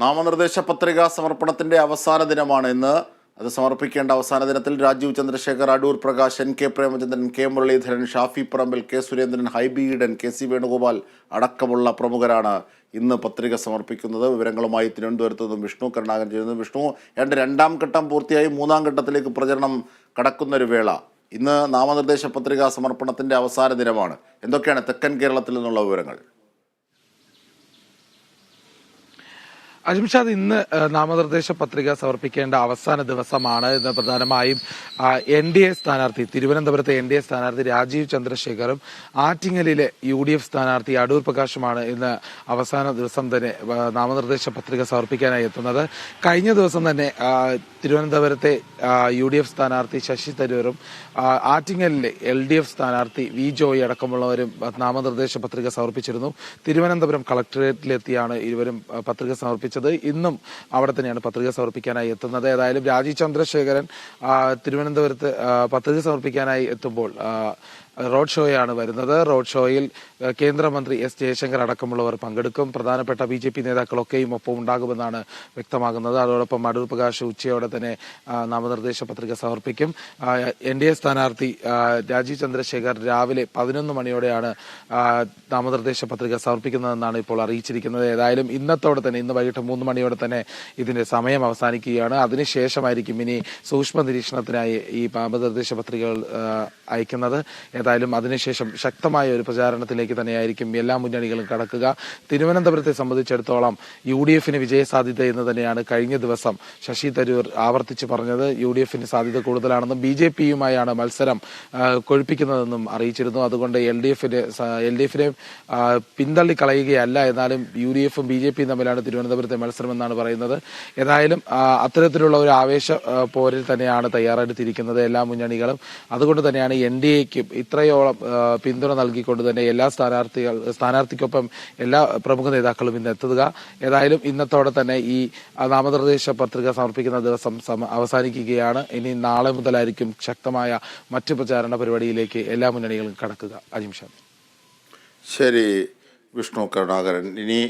നാമനിർദ്ദേശ പത്രിക സമർപ്പണത്തിന്റെ അവസാന ദിനമാണ് ഇന്ന്. അത് സമർപ്പിക്കേണ്ട അവസാന ദിനത്തിൽ Rajeev Chandrasekhar Adoor Prakash N K Premachandran K Muraleedharan Shafi Parambil K Surendran Hibi Eden K C Venugopal അടക്കമുള്ള പ്രമുഖരാണ് ഇന്ന് പത്രിക സമർപ്പിക്കുന്നത്. വിവരങ്ങളുമായി തിരുവനന്തപുരത്ത് നിന്നും വിഷ്ണു കരുണാകരൻ ചെയ്യുന്നു വിഷ്ണു. ഏതാണ്ട് രണ്ടാം ഘട്ടം പൂർത്തിയായി മൂന്നാം ഘട്ടത്തിലേക്ക് പ്രചരണം കടക്കുന്നൊരു വേള. ഇന്ന് നാമനിർദ്ദേശ പത്രികാ സമർപ്പണത്തിന്റെ അവസാന ദിനമാണ്. എന്തൊക്കെയാണ് തെക്കൻ കേരളത്തിൽ നിന്നുള്ള വിവരങ്ങൾ? അജിംഷാദ് ഇന്ന് നാമനിർദ്ദേശ പത്രിക സമർപ്പിക്കേണ്ട അവസാന ദിവസമാണ്. ഇന്ന് പ്രധാനമായും എൻ ഡി എ സ്ഥാനാർത്ഥി തിരുവനന്തപുരത്തെ എൻ ഡി എ സ്ഥാനാർത്ഥി രാജീവ് ചന്ദ്രശേഖറും ആറ്റിങ്ങലിലെ യു ഡി എഫ് സ്ഥാനാർത്ഥി അടൂർ പ്രകാശുമാണ് ഇന്ന് അവസാന ദിവസം തന്നെ നാമനിർദ്ദേശ പത്രിക സമർപ്പിക്കാനായി എത്തുന്നത്. കഴിഞ്ഞ ദിവസം തന്നെ തിരുവനന്തപുരത്തെ യു ഡി എഫ് സ്ഥാനാർത്ഥി ശശി തരൂരും ആറ്റിങ്ങലിലെ എൽ ഡി എഫ് സ്ഥാനാർത്ഥി വി ജോയി അടക്കമുള്ളവരും നാമനിർദ്ദേശ പത്രിക സമർപ്പിച്ചിരുന്നു. തിരുവനന്തപുരം കളക്ടറേറ്റിലെത്തിയാണ് ഇരുവരും പത്രിക സമർപ്പിച്ചത്. ഇന്നും അവിടെ തന്നെയാണ് പത്രിക സമർപ്പിക്കാനായി എത്തുന്നത്. ഏതായാലും രാജീവ് ചന്ദ്രശേഖരൻ തിരുവനന്തപുരത്ത് പത്രിക സമർപ്പിക്കാനായി എത്തുമ്പോൾ റോഡ് ഷോയാണ് വരുന്നത്. റോഡ് ഷോയിൽ കേന്ദ്രമന്ത്രി എസ് ജയശങ്കർ അടക്കമുള്ളവർ പങ്കെടുക്കും. പ്രധാനപ്പെട്ട ബി ജെ പി നേതാക്കളൊക്കെയും ഒപ്പം ഉണ്ടാകുമെന്നാണ് വ്യക്തമാകുന്നത്. അതോടൊപ്പം അടൂർ പ്രകാശ് ഉച്ചയോടെ തന്നെ നാമനിർദ്ദേശ പത്രിക സമർപ്പിക്കും. എൻ ഡി എ സ്ഥാനാർത്ഥി രാജീവ് ചന്ദ്രശേഖർ രാവിലെ പതിനൊന്ന് മണിയോടെയാണ് നാമനിർദ്ദേശ പത്രിക സമർപ്പിക്കുന്നതെന്നാണ് ഇപ്പോൾ അറിയിച്ചിരിക്കുന്നത്. ഏതായാലും ഇന്നത്തോടെ തന്നെ ഇന്ന് വൈകിട്ട് മൂന്ന് മണിയോടെ തന്നെ ഇതിന്റെ സമയം അവസാനിക്കുകയാണ്. അതിനുശേഷമായിരിക്കും ഇനി സൂക്ഷ്മ നിരീക്ഷണത്തിനായി ഈ നാമനിർദ്ദേശ പത്രികകൾ അയക്കുന്നത്. ഏതായാലും അതിനുശേഷം ശക്തമായ ഒരു പ്രചാരണത്തിലേക്ക് തന്നെയായിരിക്കും എല്ലാ മുന്നണികളും കടക്കുക. തിരുവനന്തപുരത്തെ സംബന്ധിച്ചിടത്തോളം യു ഡി എഫിന് വിജയസാധ്യത എന്ന് തന്നെയാണ് കഴിഞ്ഞ ദിവസം ശശി തരൂർ ആവർത്തിച്ച് പറഞ്ഞത്. യു ഡി എഫിന് സാധ്യത കൂടുതലാണെന്നും ബി ജെ പിയുമായാണ് മത്സരം കൊഴിപ്പിക്കുന്നതെന്നും അറിയിച്ചിരുന്നു. അതുകൊണ്ട് എൽ ഡി എഫിന് എൽ ഡി എഫിനെ പിന്തള്ളി കളയുകയല്ല എന്നാലും യു ഡി എഫും ബി ജെ പിയും തമ്മിലാണ് തിരുവനന്തപുരത്തെ മത്സരം എന്നാണ് പറയുന്നത്. ഏതായാലും അത്തരത്തിലുള്ള ഒരു ആവേശ പോരിൽ തന്നെയാണ് തയ്യാറെടുത്തിരിക്കുന്നത് എല്ലാ മുന്നണികളും. അതുകൊണ്ട് തന്നെയാണ് എൻ ഡി എക്കും ഇത്രയോളം പിന്തുണ നൽകിക്കൊണ്ട് തന്നെ എല്ലാ സ്ഥാനാർത്ഥികൾ സ്ഥാനാർത്ഥിക്കൊപ്പം എല്ലാ പ്രമുഖ നേതാക്കളും ഇന്ന് എത്തുക. ഏതായാലും ഇന്നത്തോടെ തന്നെ ഈ നാമനിർദ്ദേശ പത്രിക സമർപ്പിക്കുന്ന ദിവസം അവസാനിക്കുകയാണ്. ഇനി നാളെ മുതലായിരിക്കും ശക്തമായ മറ്റു പ്രചാരണ പരിപാടിയിലേക്ക് എല്ലാ മുന്നണികളും കടക്കുക. അനിമിഷം ശരി വിഷ്ണു കരുണാകരൻ. ഇനി